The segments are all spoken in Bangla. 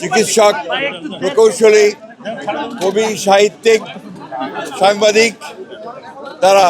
চিকিৎসক, প্রকৌশলী, কবি, সাহিত্যিক, সাংবাদিক, তারা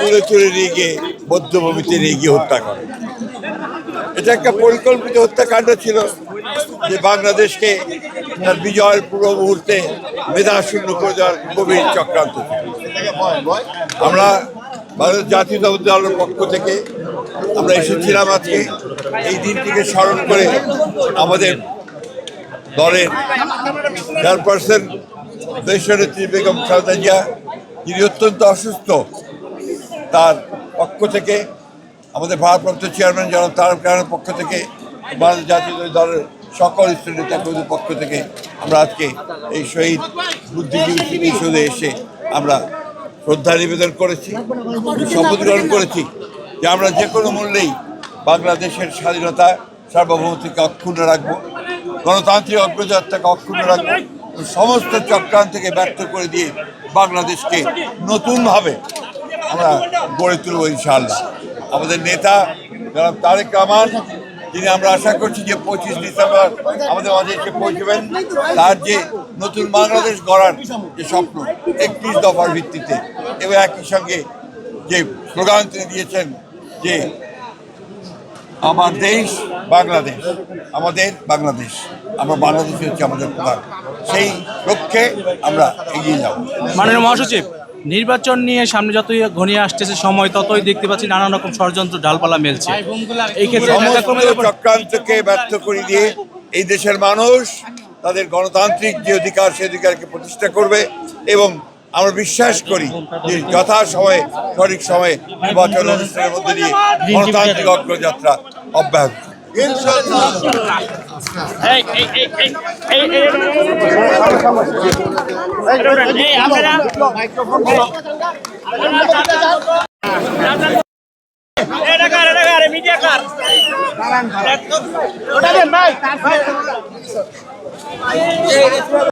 তুলে তুলে নিয়ে গিয়ে বদ্ধভূমিতে নিয়ে গিয়ে হত্যা করে। এটা একটা পরিকল্পিত হত্যাকাণ্ড ছিল যে বাংলাদেশকে তার বিজয়ের পূর্ব মুহূর্তে মেধা শূন্য করে দেওয়ার গভীর চক্রান্ত আমরা ভারত জাতীয়তাবাদী দলের পক্ষ থেকে আমরা এসেছিলাম আজকে। এই দিনটিকে স্মরণ করে আমাদের দলের চেয়ারপারসন দেশনেত্রী বেগম খালেদা জিয়া, যিনি অত্যন্ত অসুস্থ, তার পক্ষ থেকে, আমাদের ভারপ্রাপ্ত চেয়ারম্যান জনাব তারক রায়ের পক্ষ থেকে বাংলাদেশ জাতীয় দলের সকল স্তরের নেতাকর্মীদের পক্ষ থেকে আমরা আজকে এই শহীদ বুদ্ধিজীবী স্মৃতিসৌধে এসে আমরা শ্রদ্ধা নিবেদন করেছি, শপথ গ্রহণ করেছি যে আমরা যে কোনো মূল্যেই বাংলাদেশের স্বাধীনতা সার্বভৌমত্বকে অক্ষুণ্ণ রাখব। গণতান্ত্রিক অগ্রযাত্রাকে অক্ষুণ্ণ রাখব সমস্ত চক্রান্তকে ব্যর্থ করে দিয়ে বাংলাদেশকে নতুনভাবে আমরা গড়ে তুলব ইনশাআল্লাহ। আমাদের নেতা জনাব তারেক রহমান, যিনি আমরা আশা করছি যে পঁচিশ ডিসেম্বর আমাদের এসে পৌঁছবেন, তার যে নতুন বাংলাদেশ গড়ার যে স্বপ্ন, একত্রিশ দফার ভিত্তিতে, এবং একই সঙ্গে যে স্লোগান তিনি দিয়েছেন যে আমার দেশ বাংলাদেশ। আমাদের বাংলাদেশ। আমরা বাংলাদেশ হচ্ছে আমাদের প্রধান। সেই লক্ষ্যে আমরা এগিয়ে যাব। মাননীয় মহাসচিব নির্বাচন নিয়ে সামনে যতই ঘনিয়ে আসতেছে সময় ততই দেখতে পাচ্ছি নানান রকম ষড়যন্ত্র ডালপালা মেলছে। এই ক্ষেত্রে চক্রান্তকে ব্যর্থ করে দিয়ে এই দেশের মানুষ তাদের গণতান্ত্রিক যে অধিকার সে অধিকারকে প্রতিষ্ঠা করবে এবং আমরা বিশ্বাস করি যে যথা সময়ে সঠিক সময়ে নির্বাচন অনুষ্ঠানের মধ্যে দিয়ে গণতান্ত্রিক অগ্রযাত্রা অব্যাহত থাকবে।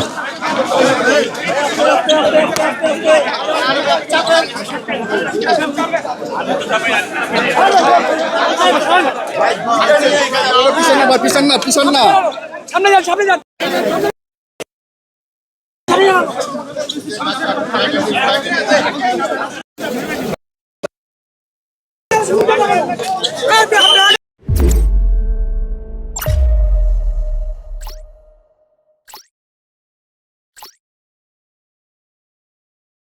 পিছন না পিছন না পিছন না সামনে যান সামনে যান।